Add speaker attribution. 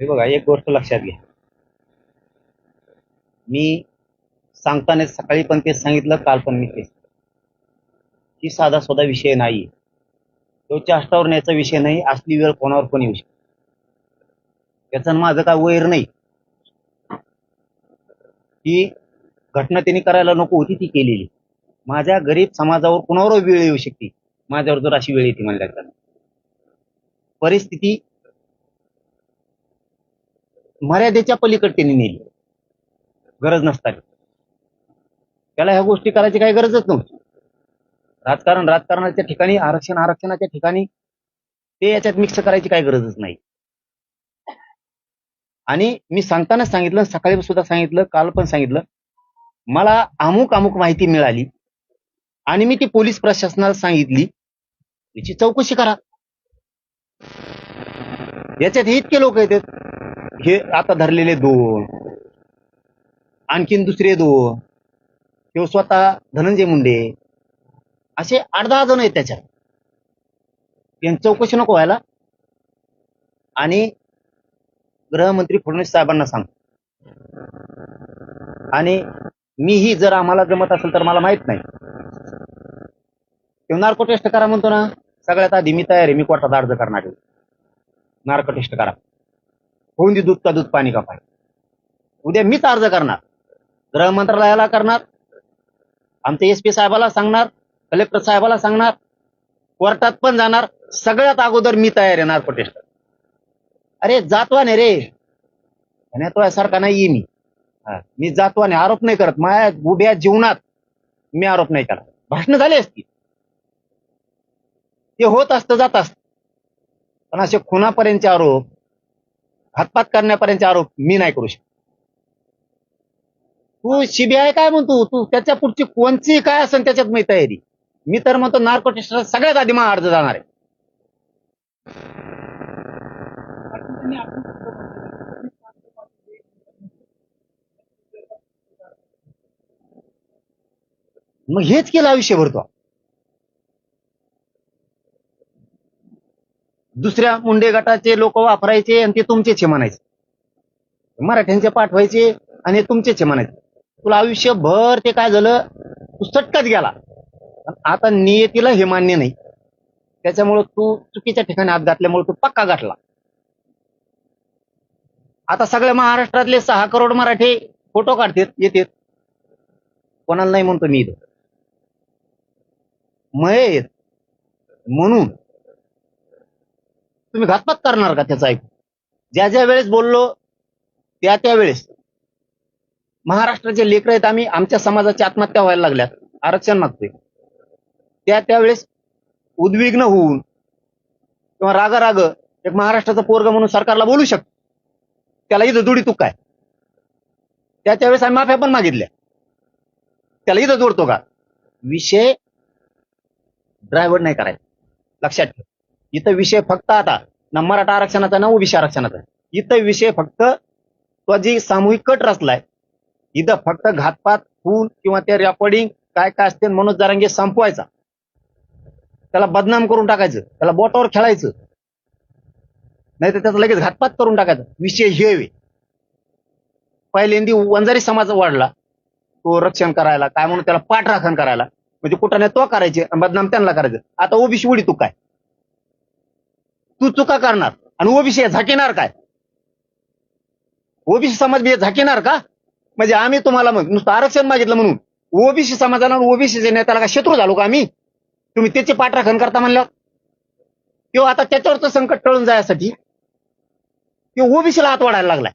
Speaker 1: हे बघा एक गोष्ट लक्षात घ्या. मी सांगताना सकाळी पण तेच सांगितलं काल पण मी तेच. ही साधा साधा विषय नाही तो चाष्टावर न्यायचा विषय नाही असली वेळ कोणावर पण येऊ शकतो त्याचं माझं काय वैर नाही. ही घटना त्यांनी करायला नको होती ती केलेली. माझ्या गरीब समाजावर कुणावर वेळ येऊ शकते. माझ्यावर जर अशी वेळ येते म्हणल्या परिस्थिती मर्यादेच्या पलीकडे त्यांनी नेली. गरज नसताना त्याला ह्या गोष्टी करायची काही गरजच नव्हती. राजकारण राजकारणाच्या ठिकाणी आरक्षण आरक्षणाच्या ठिकाणी ते याच्यात मिक्स करायची काही गरजच नाही. आणि मी सांगताना सांगितलं सकाळी सुद्धा सांगितलं काल पण सांगितलं मला अमुक अमुक माहिती मिळाली आणि मी ती पोलीस प्रशासनाला सांगितली. याची चौकशी करा. याच्यात हे इतके लोक येतात हे आता धरलेले दोन. आणखीन दुसरे दोन. किंवा स्वतः धनंजय मुंडे. असे आठ दहा जण आहेत त्याच्यात. यांची चौकशी नको व्हायला. आणि गृहमंत्री फडणवीस साहेबांना सांग. आणि मीही जर आम्हाला जमत असेल तर मला माहीत नाही. तेव्हा नार्को टेस्ट करा म्हणतो ना. सगळ्यात आधी मी तयार आहे. मी कोर्टात अर्ज करणार नार्को टेस्ट करा. होऊन दे दूध का दूध पाणी का पाणी उद्या मीच अर्ज करणार. गृह मंत्रालयाला करणार. आमच्या एस पी साहेबाला सांगणार. कलेक्टर साहेबाला सांगणार. कोर्टात पण जाणार. सगळ्यात अगोदर मी तयार येणार प्रोटेस्ट अरे जातवाने रे. तो सारखा नाही मी. मी जातवाने आरोप नाही करत. माझ्या उभ्या जीवनात मी आरोप नाही करत. भाषण झाली असती ते होत असतं जात असत. पण असे खुनापर्यंतचे आरोप घातपात करण्यापर्यंत आरोप मी नाही करू शकत. तू सीबीआय काय म्हणतो? तू त्याच्या पुढची कोणची काय असेल त्याच्यात मी तयारी. मी तर म्हणतो नार्को टेस्ट सगळ्यात आधी मग अर्ज जाणार आहे. मग हेच केलं आयुष्य भरतो दुसऱ्या मुंडे गटाचे लोक वापरायचे आणि ते तुमचेच हे म्हणायचे. मराठ्यांचे पाठवायचे आणि तुमचेचे तुमचेच हे म्हणायचे. तुला आयुष्यभर ते काय झालं? तू सटकत गेला. आता नियतीला हे मान्य नाही. त्याच्यामुळं तू चुकीच्या ठिकाणी हात घातल्यामुळे तू पक्का गाठला. आता सगळ्या महाराष्ट्रातले सहा करोड मराठी फोटो काढतात येतात. कोणाला नाही म्हणतो मी इथं. म्हणून तुम्ही घातपात करणार का त्याचा ऐकून? ज्या ज्या वेळेस बोललो त्या त्या वेळेस. महाराष्ट्राचे लेकर आहेत आम्ही आमच्या समाजाची आत्महत्या व्हायला लागल्यात. आरक्षण मागतोय. त्या त्यावेळेस उद्विग्न होऊन किंवा राग राग एक महाराष्ट्राचा पोरग म्हणून सरकारला बोलू शकतो. त्याला इथं जोडी तू काय? त्या त्यावेळेस आम्ही माफ्या पण मागितल्या. त्याला इथं जोडतो का? विषय ड्रायव्हर नाही करायचा. लक्षात ठेव. इथं विषय फक्त आता ना मराठा आरक्षणाचा ना ओबीसी आरक्षणाचा. इथं विषय फक्त तो जी सामूहिक कट रचलाय इथं फक्त घातपात खून किंवा ते रेकॉर्डिंग काय काय असते मनोज जारांगे संपवायचा. त्याला बदनाम करून टाकायचं त्याला बोटावर खेळायचं. नाही तर त्याचा लगेच घातपात करून टाकायचा. विषय हे वे. पहिल्यांदी वंजारी समाज वाढला तो रक्षण करायला काय म्हणून त्याला पाठराखण करायला. म्हणजे कुठं नाही तो करायचे आणि बदनाम त्यांना करायचं. आता ओबीसी उडी तू काय? तू चुका करणार. आणि ओबीसी झाकेणार काय? ओबीसी समाज बी झाकेणार का? म्हणजे आम्ही तुम्हाला मग नुसतं आरक्षण मागितलं म्हणून. ओबीसी समाजाला ओबीसीच्या नेत्याला का शत्रू झालो का आम्ही? तुम्ही त्याचे पाठराखण करता म्हणलं किंवा आता त्याच्यावरचं संकट टळून जायसाठी. किंवा ओबीसीला हात वाढायला लागलाय.